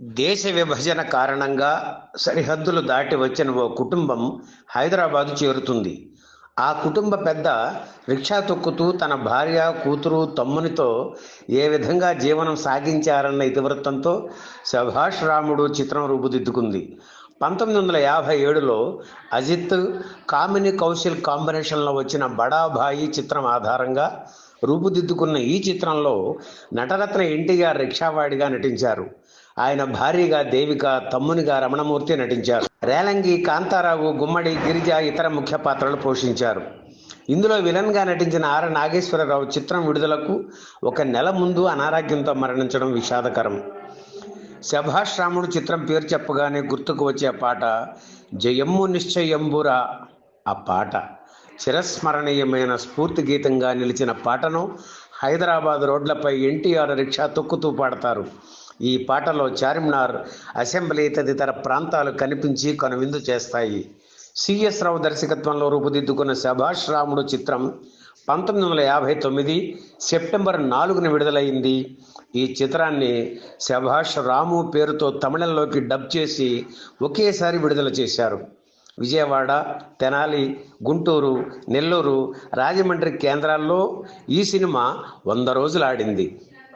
దేశ విభజన కారణంగా సరిహద్దులు దాటి వచ్చిన ఓ కుటుంబం హైదరాబాదు చేరుతుంది. ఆ కుటుంబ పెద్ద రిక్షా తొక్కుతూ తన భార్య కూతురు తమ్మునితో ఏ విధంగా జీవనం సాగించారన్న ఇతివృత్తంతో సభాష్ రాముడు చిత్రం రూపుదిద్దుకుంది. పంతొమ్మిది వందల యాభై ఏడులో అజిత్ కామిని కౌశల్ కాంబినేషన్లో వచ్చిన బడాభాయి చిత్రం ఆధారంగా రూపుదిద్దుకున్న ఈ చిత్రంలో నటరత్న ఎన్టీఆర్ రిక్షావాడిగా నటించారు. ఆయన భార్యగా దేవిక తమ్మునిగా రమణమూర్తి నటించారు. రేలంగి కాంతారావు గుమ్మడి గిరిజ ఇతర ముఖ్య పాత్రలు పోషించారు. ఇందులో విలన్గా నటించిన ఆర్. నాగేశ్వరరావు చిత్రం విడుదలకు ఒక నెల ముందు అనారోగ్యంతో మరణించడం విషాదకరం. శభాష్ రాముడు చిత్రం పేరు చెప్పగానే గుర్తుకు వచ్చే పాట జయమ్ము నిశ్చయంబురా ఆ పాట. చిరస్మరణీయమైన స్ఫూర్తి గీతంగా నిలిచిన పాటను హైదరాబాద్ రోడ్లపై ఎన్టీఆర్ రిక్షా తొక్కుతూ పాడతారు. ఈ పాటలో చార్మినార్ అసెంబ్లీ తదితర ప్రాంతాలు కనిపించి కనువిందు చేస్తాయి. సిఎస్ రావు దర్శకత్వంలో రూపుదిద్దుకున్న శభాష్ రాముడు చిత్రం పంతొమ్మిది వందల యాభై తొమ్మిది సెప్టెంబర్ నాలుగున విడుదలైంది. ఈ చిత్రాన్ని శభాష్ రాము పేరుతో తమిళంలోకి డబ్ చేసి ఒకేసారి విడుదల చేశారు. విజయవాడ తెనాలి గుంటూరు నెల్లూరు రాజమండ్రి కేంద్రాల్లో ఈ సినిమా వంద రోజులు ఆడింది.